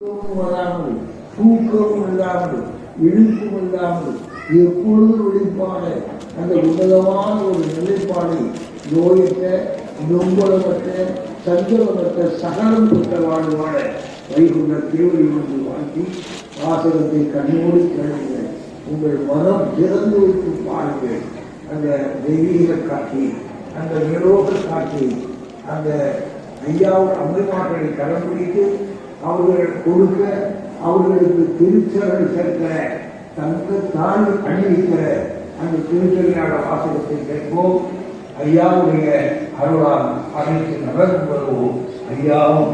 தூக்கம் வராமல் தூக்கம் இல்லாமல் இழுப்பும் இல்லாமல் எப்பொழுதும் விழிப்பான அந்த உன்னதமான ஒரு நிலைப்பாடை நோயற்ற நொம்பலமற்ற சஞ்சலமற்ற சகலம் பெற்ற வாழ்வாழ வைகுண்ட திருவள்ளுவர் வாழ்த்தி வாசகத்தை கண்ணோடி கழுவுங்க உங்கள் மனம் திறந்து வைத்து பாருங்கள். அந்த தெய்வீக காட்சி அந்த நிரோக காட்சி அந்த ஐயாவோட அம்மைமார்களை கடைபிடித்து அவர்கள் கொடுக்க அவர்களுக்கு திருச்சரணை சேர்க்கிற தங்க தாழ்வு அணிவிக்கிற அந்த திருச்செறியாட வாசகத்தை கேட்போம். ஐயாவுடைய அருளால் அனைத்து நகர்ந்து வருவோம் ஐயாவும்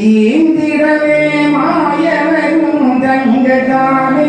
ஈந்திடவே மாயவரும் தங்கதானே